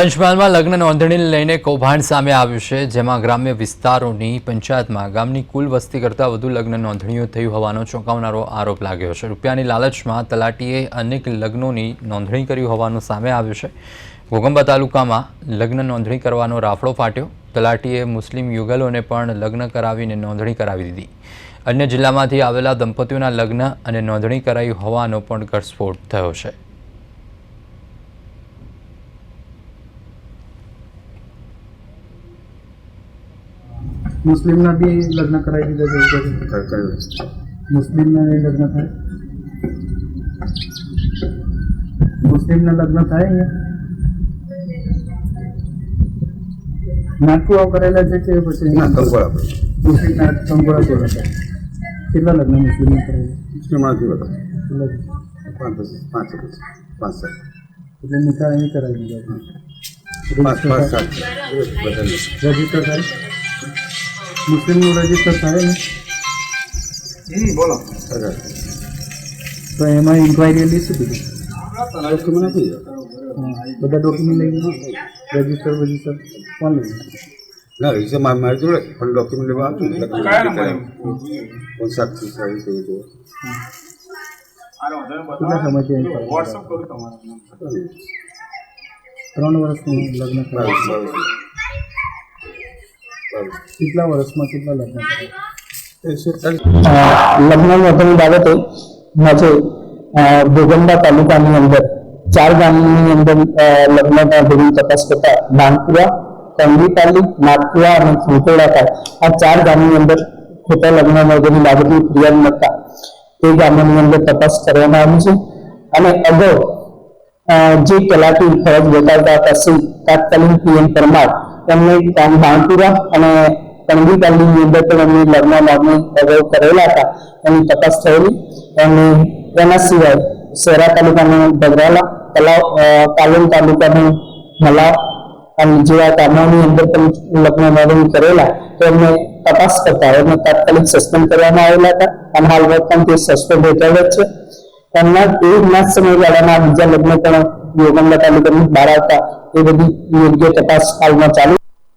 પંચમહાલમાં લગ્ન નોંધણીને લઈને કૌભાંડ સામે આવ્યું છે, જેમાં ગ્રામ્ય વિસ્તારોની પંચાયતમાં ગામની કુલ વસ્તી કરતાં વધુ લગ્ન નોંધણીઓ થઈ હોવાનો ચોંકાવનારો આરોપ લાગ્યો છે. રૂપિયાની લાલચમાં તલાટીએ અનેક લગ્નોની નોંધણી કરી હોવાનું સામે આવ્યું છે. ઘોગંબા તાલુકામાં લગ્ન નોંધણી કરવાનો રાફડો ફાટ્યો. તલાટીએ મુસ્લિમ યુગલોને પણ લગ્ન કરાવીને નોંધણી કરાવી દીધી. અન્ય જિલ્લામાંથી આવેલા દંપતીઓના લગ્ન અને નોંધણી કરાઈ હોવાનો પણ ઘટસ્ફોટ થયો છે. મુસ્લિમના બી લગ્ન કરાવી દીધા છે મુસ્લિમના બી લગ્ન થાય. મુસ્લિમના લગ્ન થાય અહીંયા. નાટકુઆ કરેલા છે કે પછી ના કંકોળા પર. મુસ્લિમ નાટ કંકોળા કરેલા છે કેટલા લગ્ન મુસ્લિમના કરેલા? મુસ્લિમમાં નથી બધા પાંચ પાંચ પાંચ સાત એટલે નિકાલ અહીં કરાવી દીધા. રજિસ્ટર થાય. મુસ્લિમનું રજીસ્ટર થાય ને બોલો તો એમાં ઇન્ક્વાયરી લીધું કીધું ડોક્યુમેન્ટ નથી હા, બધા ડોક્યુમેન્ટ લઈ ગયા રજીસ્ટર રજીસ્ટર કોણ લઈ ગયા? ના વિશે મારી મારી જોડે પણ ડોક્યુમેન્ટ લેવા આપ્યું એટલે કોણ સાક્ષી છે આવી કેવું જોવે કેટલા સમયથી અહીં કરે? ત્રણ વર્ષનું લગ્ન કરે બાવીસ બાવીસ બાવીસ કેટલા વર્ષમાં કેટલા લગ્ન લગ્ન નોંધણી બાબતે આજે ભોગંડા તાલુકાની અંદર, ચાર ગામની અંદર લગ્નના ભેગી તપાસ કરતા નાનપુરા કંગીપાલી નાગપુરા અને ખંખોડા આ ચાર ગામની અંદર ખોટા લગ્ન નોંધણી બાબતની ફરિયાદ મળતા તે ગામોની અંદર તપાસ કરવામાં આવી છે. અને અગાઉ જે તલાટી ફરજ બતાવતા હતા, શ્રી તાત્કાલિક પીએમ પરમાર એમને કામ બાણપુરા અને કણબીકાલની અંદર પણ એમની લગ્ન લાગણી અગાઉ કરેલા હતા. એની તપાસ થયેલી. અને એના સિવાય શહેરા તાલુકાનું ડગરાલા તલાવ પાલન તાલુકાનું મલાવ અને જેવા કામોની અંદર પણ લગ્ન લાગણી કરેલા. તો એમને તપાસ કરતા એમને તાત્કાલિક સસ્પેન્ડ કરવામાં આવેલા હતા. અને હાલ વર્તમાન તે સસ્પેન્ડ હેઠળ જ છે. એમના તે ના સમયગાળામાં બીજા લગ્ન પણ યોગંગા તાલુકાની બહાર આવતા એ બધી યોગ્ય તપાસ હાલમાં ચાલુ